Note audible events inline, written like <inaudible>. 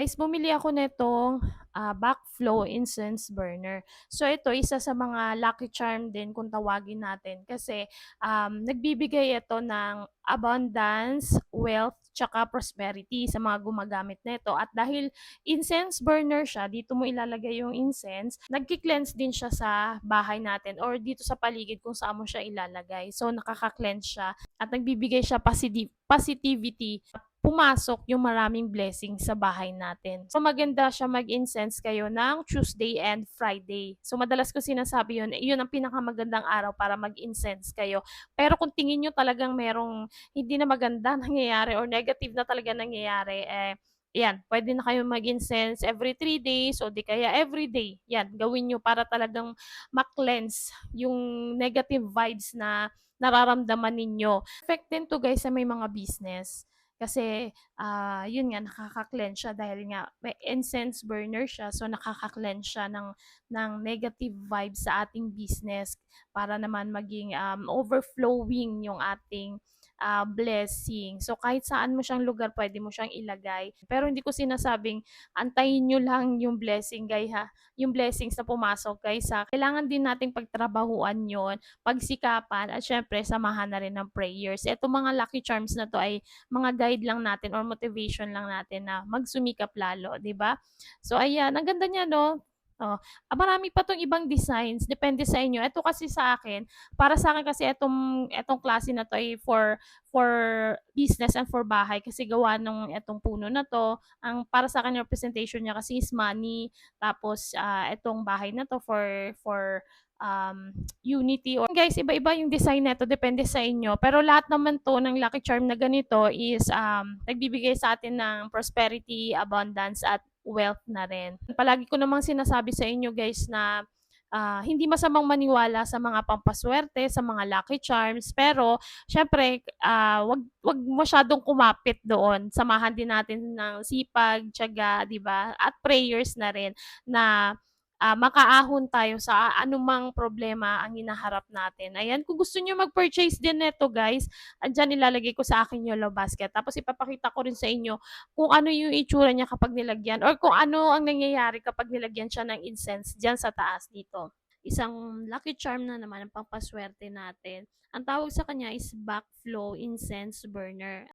Guys, bumili ako nitong, ah, backflow incense burner. So ito, isa sa mga lucky charm din kung tawagin natin kasi, um, nagbibigay ito ng abundance, wealth, tsaka prosperity sa mga gumagamit nito at dahil incense burner siya, dito mo ilalagay yung incense, nagki-cleanse din siya sa bahay natin or dito sa paligid kung saan mo siya ilalagay. So nakaka-cleanse siya at nagbibigay siya positi positivity pumasok yung maraming blessings sa bahay natin. So maganda siya mag-incense kayo ng Tuesday and Friday. So madalas ko sinasabi yun, yun ang pinakamagandang araw para mag-incense kayo. Pero kung tingin nyo talagang merong hindi na maganda <laughs> nangyayari or negative na talaga nangyayari, eh, yan, pwede na kayo mag-incense every 3 days o di kaya every day. Yan, gawin nyo para talagang ma-cleanse yung negative vibes na nararamdaman ninyo. Perfect din to guys sa may mga business. Kasi, ah, yun nga nakaka-cleanse siya dahil nga may incense burner siya, so nakaka-cleanse siya ng ng negative vibes sa ating business para naman maging, um, overflowing yung ating, ah, blessing. So kahit saan mo siyang lugar puwede mo siyang ilagay. Pero hindi ko sinasabing antayin niyo lang yung blessing guy ha, yung blessings na pumasok guys ha. Kailangan din nating pagtrabahuan yon, pagsikapan at siyempre samahan na rin ng prayers. Itong mga lucky charms na 'to ay mga guide lang natin or motivation lang natin na magsumikap lalo, 'di ba? So ayan, ang ganda niya 'no? Oh, ah, marami pa 'tong ibang designs, depende sa inyo. Ito kasi sa akin, para sa akin kasi itong itong klase na 'to ay for for business and for bahay kasi gawa nung itong puno na 'to, ang para sa akin representation niya kasi is money, tapos, ah, itong bahay na 'to for for, um, unity or guys, iba-iba yung design nito depende sa inyo. Pero lahat naman 'to ng lucky charm na ganito is, um, nagbibigay sa atin ng prosperity, abundance at wealth na rin. Palagi ko namang sinasabi sa inyo guys na, ah, hindi masamang maniwala sa mga pampaswerte, sa mga lucky charms, pero siyempre, ah, 'wag 'wag masyadong kumapit doon. Samahan din natin ng sipag, tiyaga, 'di ba, at prayers na rin na, ah, makaahon tayo sa anumang problema ang hinaharap natin. Ayan, kung gusto niyo mag-purchase din nito guys, andiyan ilalagay ko sa aking yellow basket. Tapos ipapakita ko rin sa inyo kung ano yung itsura niya kapag nilagyan or kung ano ang nangyayari kapag nilagyan siya ng incense diyan sa taas dito. Isang lucky charm na naman ang pampaswerte natin. Ang tawag sa kanya is backflow incense burner.